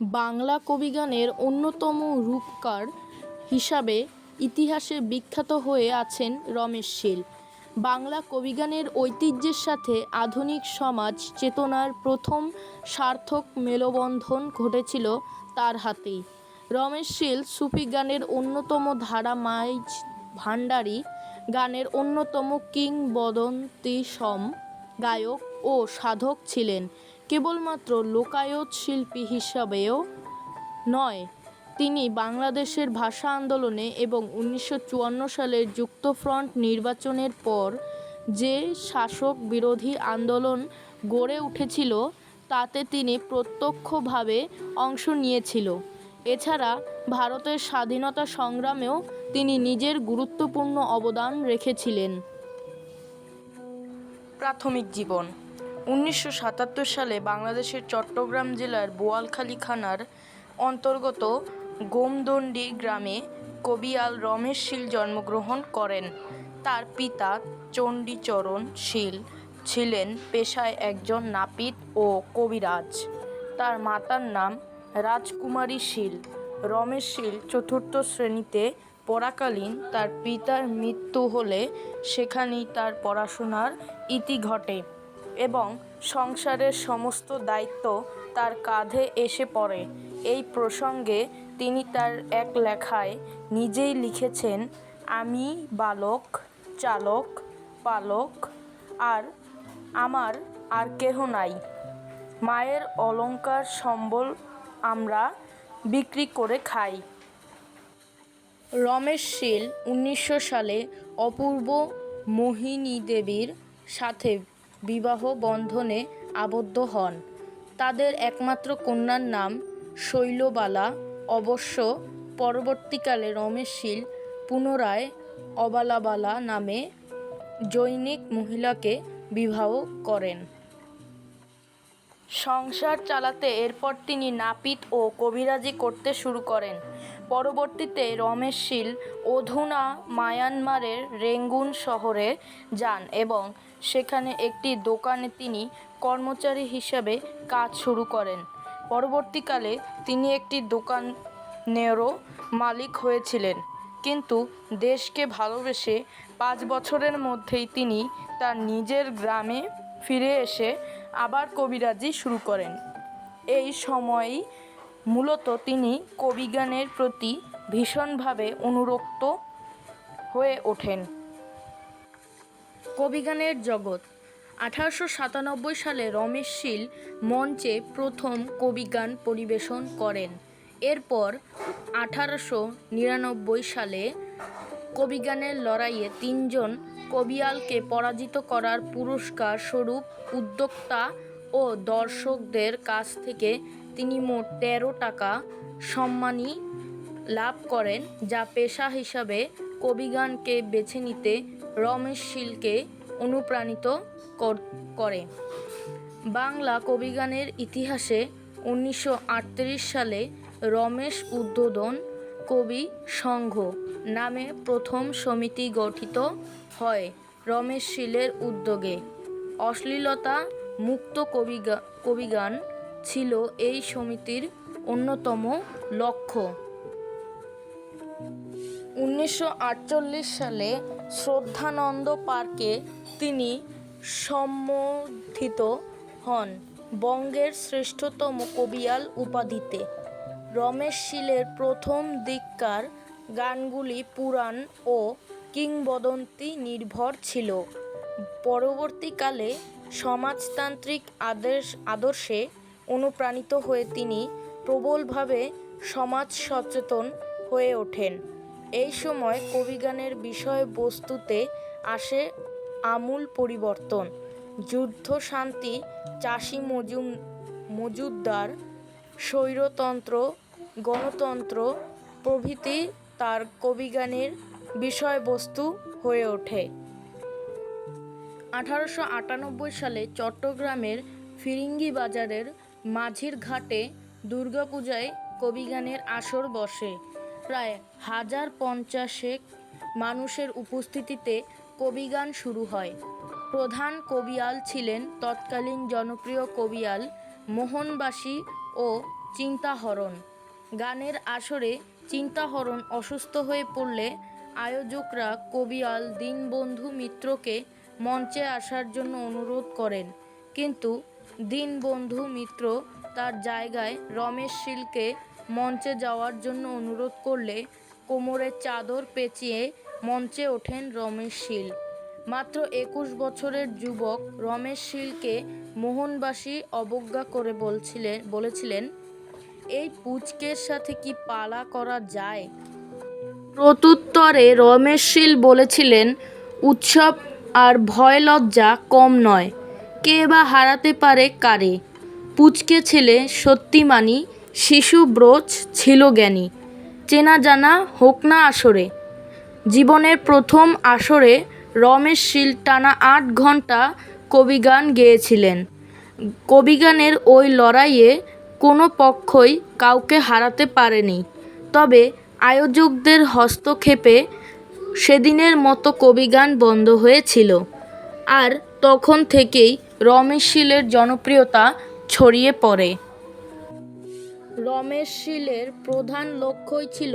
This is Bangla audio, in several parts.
বাংলা কবিগানের অন্যতম রূপকার হিসাবে ইতিহাসে বিখ্যাত হয়ে আছেন রমেশ শীল বাংলা কবিগানের ঐতিহ্যের সাথে আধুনিক সমাজ চেতনার প্রথম সার্থক মেলবন্ধন ঘটেছিল তার হাতেই। রমেশ শীল সুফি গানের অন্যতম ধারা মাইজ ভান্ডারী গানের অন্যতম কিংবদন্তি সম গায়ক ও সাধক ছিলেন। কেবলমাত্র লোকায়ত শিল্পী হিসাবেও নয়, তিনি বাংলাদেশের ভাষা আন্দোলনে এবং উনিশশো চুয়ান্ন সালের যুক্তফ্রন্ট নির্বাচনের পর যে শাসক বিরোধী আন্দোলন গড়ে উঠেছিল, তাতে তিনি প্রত্যক্ষভাবে অংশ নিয়েছিল। এছাড়া ভারতের স্বাধীনতা সংগ্রামেও তিনি নিজের গুরুত্বপূর্ণ অবদান রেখেছিলেন। প্রাথমিক জীবন উনিশশো সাতাত্তর সালে বাংলাদেশের চট্টগ্রাম জেলার বোয়ালখালী থানার অন্তর্গত গোমদণ্ডী গ্রামে কবিয়াল রমেশ শীল জন্মগ্রহণ করেন। তার পিতা চণ্ডীচরণ শীল ছিলেন পেশায় একজন নাপিত ও কবিরাজ। তার মাতার নাম রাজকুমারী শীল। রমেশ শীল চতুর্থ শ্রেণীতে পড়াকালীন তার পিতার মৃত্যু হলে সেখানেই তার পড়াশোনার ইতি ঘটে। এবং সংসারের সমস্ত দায়িত্ব তার কাঁধে এসে পড়ে। এই প্রসঙ্গে তিনি তার এক লেখায় নিজেই লিখেছেন, আমি বালক, চালক, পালক, আর আমার আর কেহ নাই। মায়ের অলঙ্কার সম্বল আমরা বিক্রি করে খাই। রমেশ শীল উনিশশো সালে অপূর্ব মোহিনী দেবীর সাথে বিবাহ বন্ধনে আবদ্ধ হন। তাদের একমাত্র কন্যার নাম শৈলবালা। অবশ্য পরবর্তীকালে রমেশশীল পুনরায় অবালাবালা নামে জৈনিক মহিলাকে বিবাহ করেন। সংসার চালাতে এরপর তিনি নাপিত ও কবিরাজি করতে শুরু করেন। পরবর্তীতে রমেশ শীল অধুনা মায়ানমারের রেঙ্গুন শহরে যান এবং সেখানে একটি দোকানে তিনি কর্মচারী হিসাবে কাজ শুরু করেন। পরবর্তীকালে তিনি একটি দোকানেরও মালিক হয়েছিলেন। কিন্তু দেশকে ভালোবেসে পাঁচ বছরের মধ্যেই তিনি তার নিজের গ্রামে ফিরে এসে আবার কবিরাজি শুরু করেন। এই সময়ই মূলত তিনি কবিগানের প্রতি ভীষণভাবে অনুরক্ত হয়ে ওঠেন। কবিগানের জগৎ। আঠারোশো সাতানব্বই সালে রমেশ শীল মঞ্চে প্রথম কবিগান পরিবেশন করেন। এরপর আঠারোশো নিরানব্বই সালে কবিগানের লড়াইয়ে তিনজন কবিয়ালকে পরাজিত করার পুরস্কার স্বরূপ উদ্যোক্তা ও দর্শকদের কাছ থেকে তিনি মোট তেরো টাকা সম্মানী লাভ করেন, যা পেশা হিসাবে কবিগানকে বেছে নিতে রমেশ শীলকে অনুপ্রাণিত করে বাংলা কবিগানের ইতিহাসে উনিশশো আটত্রিশ সালে রমেশ উদ্বোধন কবি সংঘ নামে প্রথম সমিতি গঠিত হয় রমেশ শীলের উদ্যোগে। অশ্লীলতা মুক্ত কবিগা, কবিগান ছিল এই সমিতির অন্যতম লক্ষ্য। উনিশশো আটচল্লিশ সালে শ্রদ্ধানন্দ পার্কে তিনি সম্বোধিত হন বঙ্গের শ্রেষ্ঠতম কবিয়াল উপাধিতে। রমেশ শীলের প্রথম দিককার গানগুলি পুরাণ ও কিংবদন্তি নির্ভর ছিল। পরবর্তীকালে সমাজতান্ত্রিক আদর্শ আদর্শে অনুপ্রাণিত হয়ে তিনি প্রবলভাবে সমাজ সচেতন হয়ে ওঠেন। এই সময় কবিগানের বিষয়বস্তুতে আসে আমূল পরিবর্তন। যুদ্ধ শান্তি চাষি মজুম মজুদ্দার স্বৈরতন্ত্র গণতন্ত্র, প্রভৃতি তার কবিগানের বিষয়বস্তু হয়ে ওঠে। আঠারোশো আটানব্বই সালে চট্টগ্রামের ফিরিঙ্গি বাজারের মাঝির ঘাটে দুর্গাপূজায় কবিগানের আসর বসে। প্রায় হাজার পঞ্চাশেক মানুষের উপস্থিতিতে কবিগান শুরু হয়। প্রধান কবিয়াল ছিলেন তৎকালীন জনপ্রিয় কবিয়াল মোহনবাসী ও চিন্তাহরণ। গানের আসরে চিন্তাহরণ অসুস্থ হয়ে পড়লে আয়োজকরা কবিয়াল দীনবন্ধু মিত্রকে মঞ্চে আসার জন্য অনুরোধ করেন। কিন্তু দীনবন্ধু মিত্র তার জায়গায় রমেশ শীলকে মঞ্চে যাওয়ার জন্য অনুরোধ করলে কোমরে চাদর পেঁচিয়ে মঞ্চে ওঠেন রমেশ শীল। মাত্র একুশ বছরের যুবক রমেশ শীলকে মোহনবাসী অবজ্ঞা করে বলছিলেন বলেছিলেন এই পুচকের সাথে কি পালা করা যায়? প্রত্যুত্তরে রমেশ শীল বলেছিলেন, উৎসব আর ভয় লজ্জা কম নয়। কে বা হারাতে পারে কারে? পুচকে ছেলে সত্যি মানি শিশু ব্রোচ ছিল জ্ঞানী। চেনা জানা হোক না আসরে। জীবনের প্রথম আসরে রমেশ শীল টানা আট ঘণ্টা কবিগান গেয়েছিলেন। কবিগানের ওই লড়াইয়ে কোনো পক্ষই কাউকে হারাতে পারেনি। তবে আয়োজকদের হস্তক্ষেপে সেদিনের মতো কবিগান বন্ধ হয়েছিল। আর তখন থেকেই রমেশ শীলের জনপ্রিয়তা ছড়িয়ে পড়ে। রমেশ শীলের প্রধান লক্ষ্যই ছিল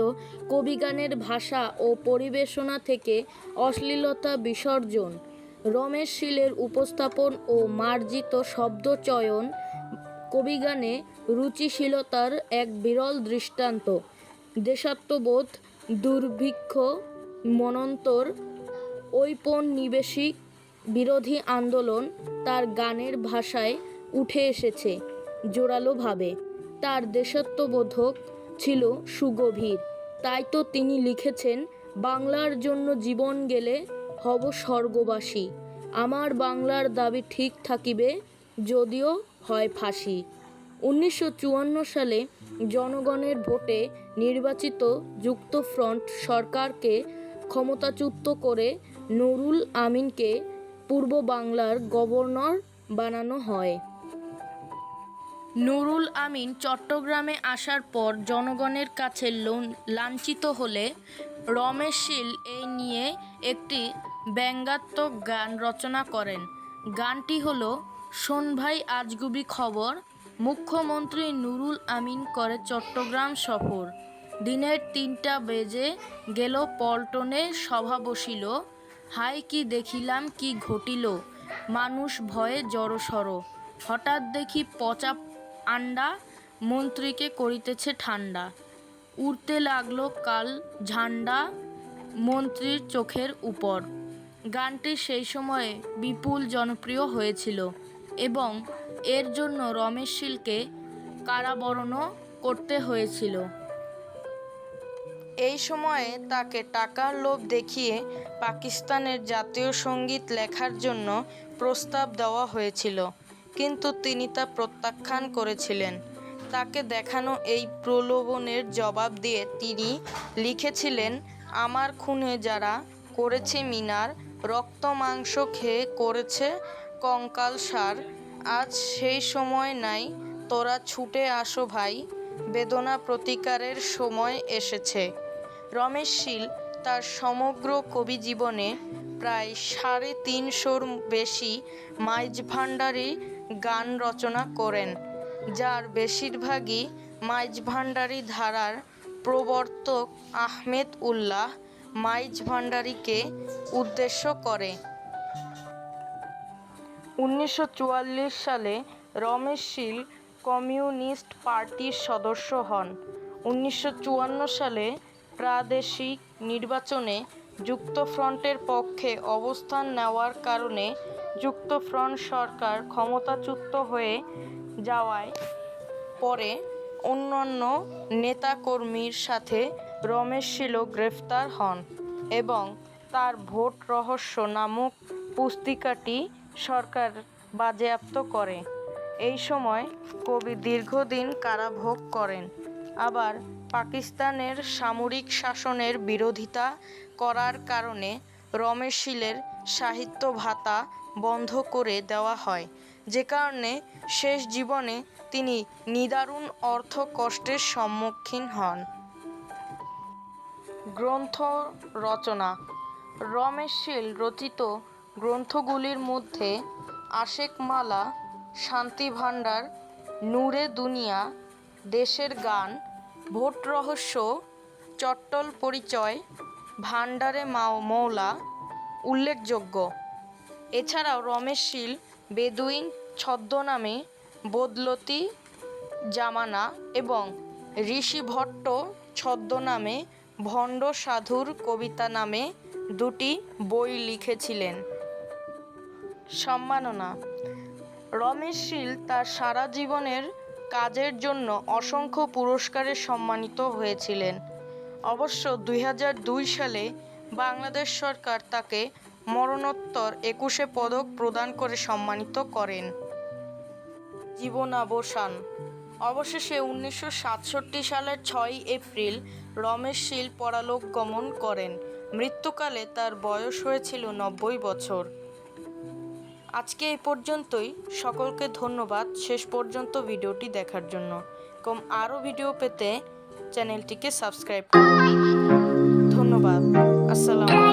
কবিগানের ভাষা ও পরিবেশনা থেকে অশ্লীলতা বিসর্জন। রমেশ শীলের উপস্থাপন ও মার্জিত শব্দচয়ন কবিগানে রুচিশীলতার এক বিরল দৃষ্টান্ত। দেশাত্মবোধ, দুর্ভিক্ষ, মনন্তর, ঔপনিবেশিক, বিরোধী আন্দোলন তার গানের ভাষায় উঠে এসেছে জোরালোভাবে। তার দেশাত্মবোধক ছিল সুগভীর। তাই তো তিনি লিখেছেন, বাংলার জন্য জীবন গেলে হব স্বর্গবাসী। আমার বাংলার দাবি ঠিক থাকিবে, যদিও হয় ফাঁসি। উনিশশো চুয়ান্ন সালে জনগণের ভোটে নির্বাচিত যুক্তফ্রন্ট সরকারকে ক্ষমতাচ্যুত করে নুরুল আমিনকে পূর্ব বাংলার গভর্নর বানানো হয়। নুরুল আমিন চট্টগ্রামে আসার পর জনগণের কাছে লাঞ্ছিত হলে রমেশ শীল এই নিয়ে একটি ব্যঙ্গাত্মক গান রচনা করেন। গানটি হল, শোন ভাই, আজগুবি খবর মুখ্যমন্ত্রী নুরুল আমিন করে চট্টগ্রাম সফর। দিনের তিনটা বেজে গেল, পল্টনে সভা বসিল। হাই কি দেখিলাম, কি ঘটিল? মানুষ ভয়ে জড়সড়। হঠাৎ দেখি পচা আন্ডা মন্ত্রীকে করিতেছে ঠান্ডা উড়তে লাগল কাল ঝান্ডা মন্ত্রীর চোখের উপর। গানটি সেই সময়ে বিপুল জনপ্রিয় হয়েছিল এবং এর জন্য রমেশ শীলকে কারাবরণও করতে হয়েছিল। এই সময়ে তাকে টাকার লোভ দেখিয়ে পাকিস্তানের জাতীয় সংগীত লেখার জন্য প্রস্তাব দেওয়া হয়েছিল, কিন্তু তিনি তা প্রত্যাখ্যান করেছিলেন। তাকে দেখানো এই প্রলোভনের জবাব দিয়ে তিনি লিখেছিলেন, আমার খুনে যারা করেছে মিনার, রক্ত মাংস খেয়ে করেছে কঙ্কাল সার আজ সেই সময় নাই, তোরা ছুটে আসো ভাই, বেদনা প্রতিকারের সময় এসেছে। রমেশ শীল তার সমগ্র কবি জীবনে প্রায় সাড়ে তিনশোর বেশি মাইজ ভান্ডারী গান রচনা করেন, যার বেশিরভাগই মাইজ ভান্ডারী ধারার প্রবর্তক আহমেদ উল্লাহ মাইজ ভান্ডারীকে উদ্দেশ্য করে। উনিশশো চুয়াল্লিশ সালে রমেশ শীল কমিউনিস্ট পার্টির সদস্য হন। উনিশশো চুয়ান্ন সালে প্রাদেশিক নির্বাচনে যুক্তফ্রন্টের পক্ষে অবস্থান নেওয়ার কারণে যুক্তফ্রন্ট সরকার ক্ষমতাচ্যুত হয়ে যাওয়ায় পরে অন্যান্য নেতাকর্মীর সাথে রমেশ শীলও গ্রেফতার হন এবং তার ভোট রহস্য নামক পুস্তিকাটি সরকার বাজেয়াপ্ত করে। এই সময় কবি দীর্ঘদিন কারাভোগ করেন। আবার পাকিস্তানের সামরিক শাসনের বিরোধিতা করার কারণে রমেশ শীলের সাহিত্য ভাতা বন্ধ করে দেওয়া হয়। যে কারণে শেষ জীবনে তিনি নিদারুণ অর্থ কষ্টের সম্মুখীন হন। গ্রন্থ রচনা রমেশ শীল রচিত গ্রন্থগুলির মধ্যে আশেকমালা, শান্তিভাণ্ডার, নূরে দুনিয়া, দেশের গান, ভোট রহস্য, চট্টল পরিচয়, ভাণ্ডারে মাও মৌলা উল্লেখযোগ্য। এছাড়াও রমেশ শীল, বেদুইন ছদ্মনামে বদলতি জামানা এবং ঋষি ভট্ট ছদ্মনামে ভণ্ড সাধুর কবিতা নামে দুটি বই লিখেছিলেন। সম্মাননা। রমেশ শীল তার সারা জীবনের কাজের জন্য অসংখ্য পুরস্কারে সম্মানিত হয়েছিলেন। অবশ্য দুই হাজার দুই সালে বাংলাদেশ সরকার তাকে মরণোত্তর একুশে পদক প্রদান করে সম্মানিত করেন। জীবনাবসান। অবশেষে উনিশশো সাতষট্টি সালের ছয়ই এপ্রিল রমেশ শীল পরালোক গমন করেন। মৃত্যুকালে তার বয়স হয়েছিল নব্বই বছর। আজকে এই পর্যন্তই। সকলকে ধন্যবাদ শেষ পর্যন্ত ভিডিওটি দেখার জন্য। কম আরও ভিডিও পেতে চ্যানেলটিকে সাবস্ক্রাইব করুন। ধন্যবাদ। আসসালামু